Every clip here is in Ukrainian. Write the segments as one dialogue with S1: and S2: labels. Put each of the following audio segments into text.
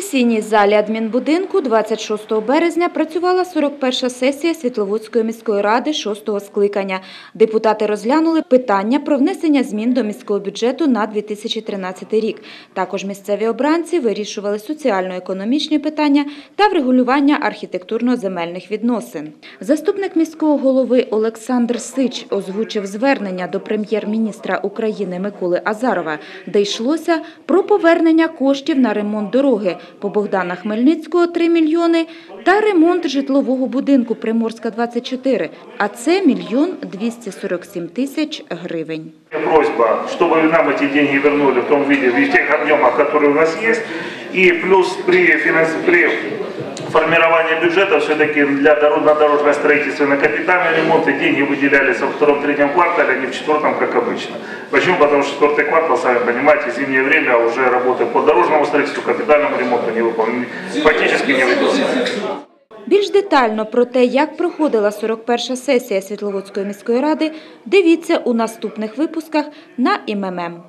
S1: сесійній залі адмінбудинку 26 березня працювала 41-ша сесія Світловодської міської ради 6-го скликання. Депутати розглянули питання про внесення змін до міського бюджету на 2013 рік. Також місцеві обранці вирішували соціально-економічні питання та врегулювання архітектурно-земельних відносин. Заступник міського голови Олександр Сич озвучив звернення до прем'єр-міністра України Миколи Азарова, де йшлося про повернення коштів на ремонт дороги по Богдана Хмельницького 3 мільйони та ремонт житлового будинку Приморська 24, а це мільйон 247 тисяч гривень.
S2: Просьба, чтобы нам эти деньги вернули в том виде, в тех объемах, которые у нас есть. И плюс при, финанс- при формировании бюджета все-таки для дорог, на дорожное строительство и на капитальный ремонт и деньги выделялись во втором-третьем квартале, а не в четвертом, как обычно. Почему? Потому что четвертый квартал, сами понимаете, зимнее время а уже работы по дорожному строительству, капитальному ремонту не выполнены, фактически не выполняются.
S1: Більш детально про те, як проходила 41-ша сесія Світловодської міської ради, дивіться у наступних випусках на ІММ.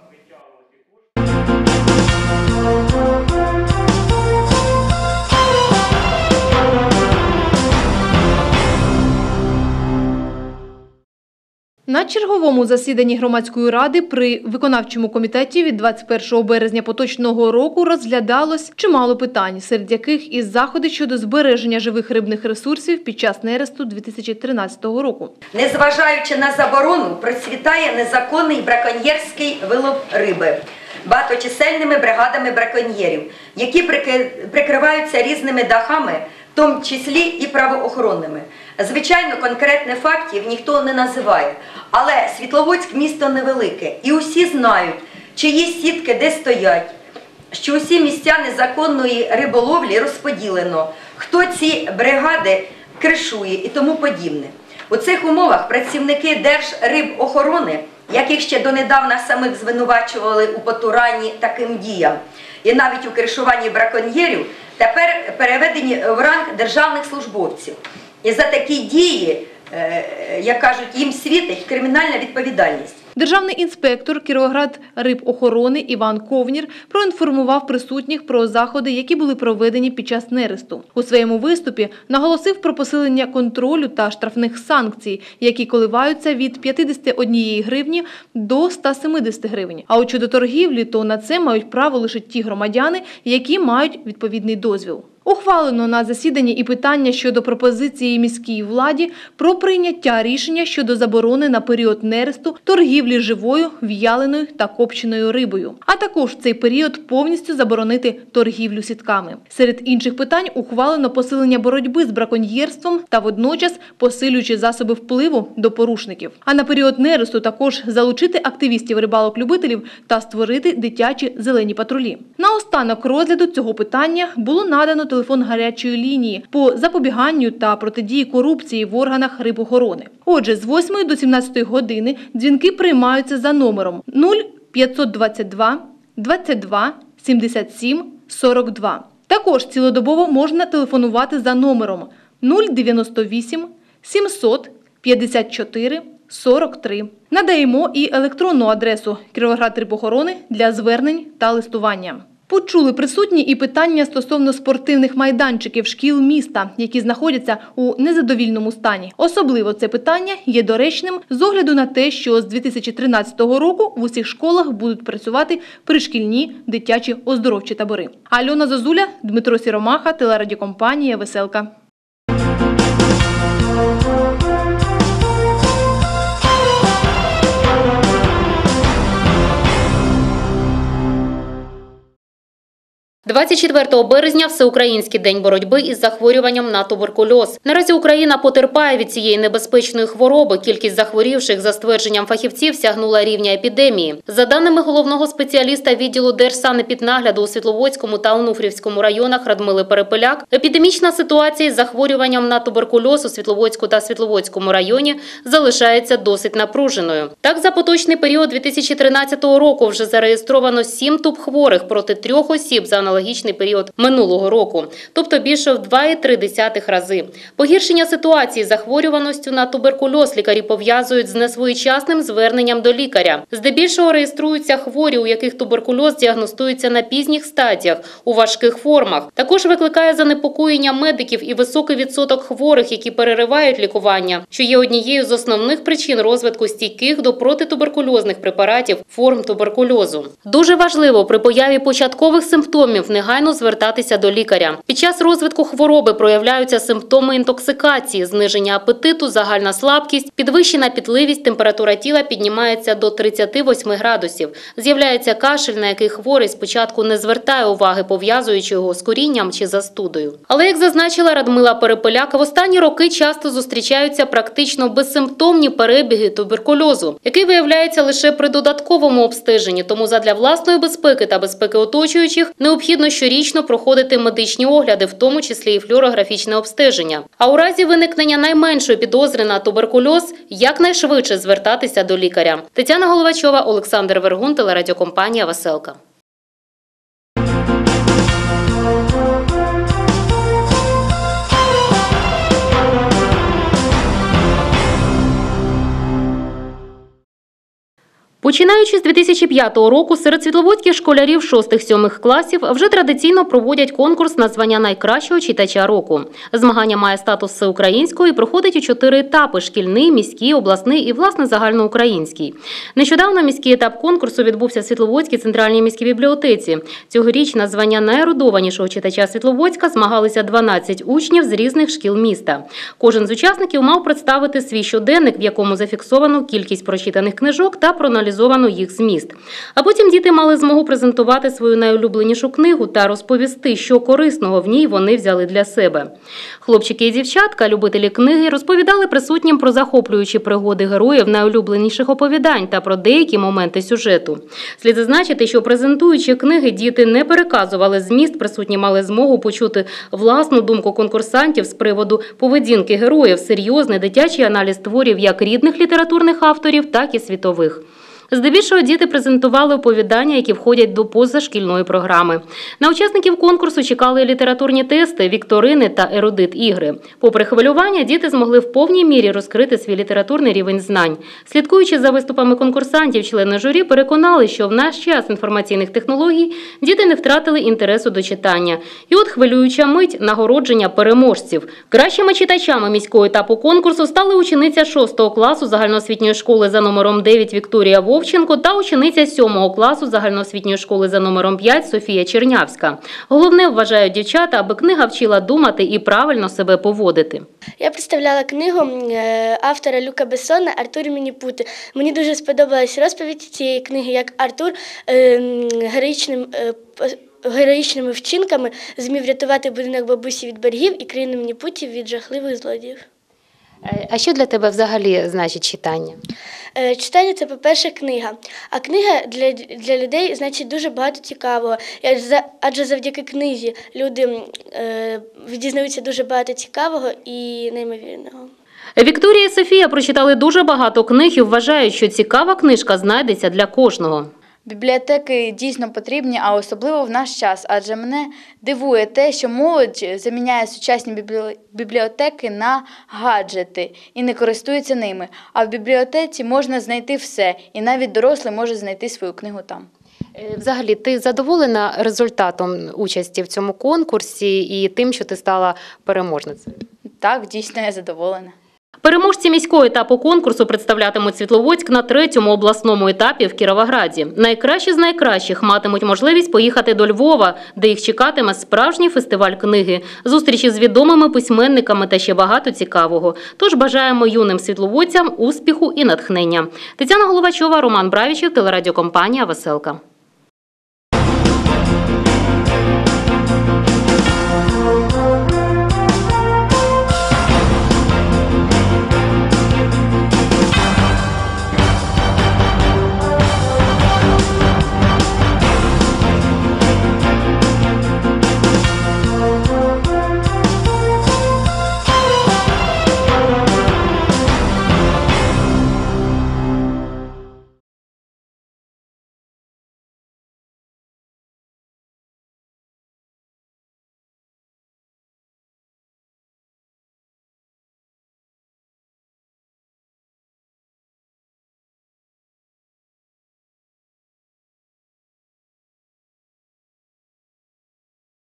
S3: На черговому засіданні громадської ради при виконавчому комітеті від 21 березня поточного року розглядалось чимало питань, серед яких і заходи щодо збереження живих рибних ресурсів під час нересту 2013 року.
S4: Незважаючи на заборону, процвітає незаконний браконьєрський вилов риби багаточисельними бригадами браконьєрів, які прикриваються різними дахами, в тому числі і правоохоронними. Звичайно, конкретних фактів ніхто не називає, але Світловодськ місто невелике, і усі знають, чиї сітки де стоять, що усі місця незаконної риболовлі розподілено, хто ці бригади кришує і тому подібне. У цих умовах працівники Держрибохорони, яких ще донедавна самих звинувачували у потуранні таким діям, і навіть у кришуванні браконьєрів, тепер переведені в ранг державних службовців. І за такі дії, е, як кажуть, їм світить кримінальна відповідальність.
S3: Державний інспектор Кіровоград рибохорони Іван Ковнір проінформував присутніх про заходи, які були проведені під час нересту. У своєму виступі наголосив про посилення контролю та штрафних санкцій, які коливаються від 51 гривні до 170 гривень. А от щодо торгівлі, то на це мають право лише ті громадяни, які мають відповідний дозвіл. Ухвалено на засіданні і питання щодо пропозиції міській владі про прийняття рішення щодо заборони на період нересту торгівлі живою, в'яленою та копченою рибою, а також в цей період повністю заборонити торгівлю сітками. Серед інших питань ухвалено посилення боротьби з браконьєрством та водночас посилюючи засоби впливу до порушників. А на період нересту також залучити активістів рибалок-любителів та створити дитячі зелені патрулі. На останок розгляду цього питання було надано телефон гарячої лінії по запобіганню та протидії корупції в органах рибохорони. Отже, з 8 до 17 години дзвінки приймаються за номером 0522 22 77 42. Також цілодобово можна телефонувати за номером 098 700 54 43. Надаємо і електронну адресу Кіровоград Рибохорони для звернень та листування. Почули присутні і питання стосовно спортивних майданчиків шкіл міста, які знаходяться у незадовільному стані. Особливо це питання є доречним з огляду на те, що з 2013 року в усіх школах будуть працювати пришкільні дитячі оздоровчі табори. Альона Зозуля, Дмитро Сіромаха, телерадіокомпанія Веселка.
S5: – 24 березня Всеукраїнський день боротьби із захворюванням на туберкульоз. Наразі Україна потерпає від цієї небезпечної хвороби. Кількість захворівших, за ствердженням фахівців, сягнула рівня епідемії. За даними головного спеціаліста відділу Держсанепіднагляду у Світловодському та Онуфрівському районах Радмили Перепеляк, епідемічна ситуація з захворюванням на туберкульоз у Світловодську та Світловодському районі залишається досить напруженою. Так, за поточний період 2013 року вже зареєстровано 7 туб хворих проти трьох осіб за аналогічний період минулого року, тобто більше в 2,3 рази. Погіршення ситуації з захворюваністю на туберкульоз лікарі пов'язують з несвоєчасним зверненням до лікаря. Здебільшого реєструються хворі, у яких туберкульоз діагностується на пізніх стадіях у важких формах. Також викликає занепокоєння медиків і високий відсоток хворих, які переривають лікування, що є однією з основних причин розвитку стійких до протитуберкульозних препаратів форм туберкульозу. Дуже важливо при появі початкових симптомів негайно звертатися до лікаря. Під час розвитку хвороби проявляються симптоми інтоксикації, зниження апетиту, загальна слабкість, підвищена пітливість, температура тіла піднімається до 38 градусів. З'являється кашель, на який хворий спочатку не звертає уваги, пов'язуючи його з корінням чи застудою. Але як зазначила Радмила Перепеляка, в останні роки часто зустрічаються практично безсимптомні перебіги туберкульозу, який виявляється лише при додатковому обстеженні. Тому задля власної безпеки та безпеки оточуючих необхідно щорічно проходити медичні огляди, в тому числі і флюорографічне обстеження. А у разі виникнення найменшої підозри на туберкульоз якнайшвидше звертатися до лікаря. Тетяна Головачова, Олександр Вергун, телерадіокомпанія Веселка. Починаючи з 2005 року, серед світловодських школярів 6-7 класів вже традиційно проводять конкурс на звання найкращого читача року. Змагання має статус всеукраїнського і проходить у чотири етапи: шкільний, міський, обласний і власне загальноукраїнський. Нещодавно міський етап конкурсу відбувся в Світловодській центральній міській бібліотеці. Цьогоріч на звання найерудованішого читача Світловодська змагалися 12 учнів з різних шкіл міста. Кожен з учасників мав представити свій щоденник, в якому зафіксовано кількість прочитаних книжок та проаналізовано їх зміст. А потім діти мали змогу презентувати свою найулюбленішу книгу та розповісти, що корисного в ній вони взяли для себе. Хлопчики і дівчатка, любителі книги, розповідали присутнім про захоплюючі пригоди героїв найулюбленіших оповідань та про деякі моменти сюжету. Слід зазначити, що презентуючи книги, діти не переказували зміст, присутні мали змогу почути власну думку конкурсантів з приводу поведінки героїв, серйозний дитячий аналіз творів як рідних літературних авторів, так і світових. Здебільшого діти презентували оповідання, які входять до позашкільної програми. На учасників конкурсу чекали літературні тести, вікторини та ерудит ігри. Попри хвилювання, діти змогли в повній мірі розкрити свій літературний рівень знань. Слідкуючи за виступами конкурсантів, члени журі переконали, що в наш час інформаційних технологій діти не втратили інтересу до читання. І от хвилююча мить нагородження переможців. Кращими читачами міського етапу конкурсу стали учениця 6 класу загальноосвітньої школи за номером 9 Вікторія Вов. Вовченко та учениця 7 класу загальноосвітньої школи за номером 5 Софія Чернявська. Головне вважають дівчата, аби книга вчила думати і правильно себе поводити.
S6: Я представляла книгу е, автора Люка Бессона Артур Мініпути. Мені дуже сподобалась розповідь цієї книги, як Артур е, героїчним. е, Героїчними вчинками змів рятувати будинок бабусі від берегів і країну Мініпутів від жахливих злодіїв.
S5: А що для тебе взагалі значить читання?
S6: Е, Читання це, по-перше, книга. А книга для, для людей значить дуже багато цікавого. Адже- Адже завдяки книзі люди е, дізнаються дуже багато цікавого і неймовірного.
S5: Вікторія і Софія прочитали дуже багато книг і вважають, що цікава книжка знайдеться для кожного.
S7: Бібліотеки дійсно потрібні, а особливо в наш час, адже мене дивує те, що молодь заміняє сучасні бібліотеки на гаджети і не користується ними. А в бібліотеці можна знайти все, і навіть дорослий може знайти свою книгу там.
S5: Е, Взагалі, ти задоволена результатом участі в цьому конкурсі і тим, що ти стала переможницею?
S7: Так, дійсно я задоволена.
S5: Переможці міського етапу конкурсу представлятимуть Світловодськ на третьому обласному етапі в Кіровограді. Найкращі з найкращих матимуть можливість поїхати до Львова, де їх чекатиме справжній фестиваль книги, зустрічі з відомими письменниками та ще багато цікавого. Тож бажаємо юним світловодцям успіху і натхнення. Тетяна Головачова, Роман Бравічев, телерадіокомпанія Веселка.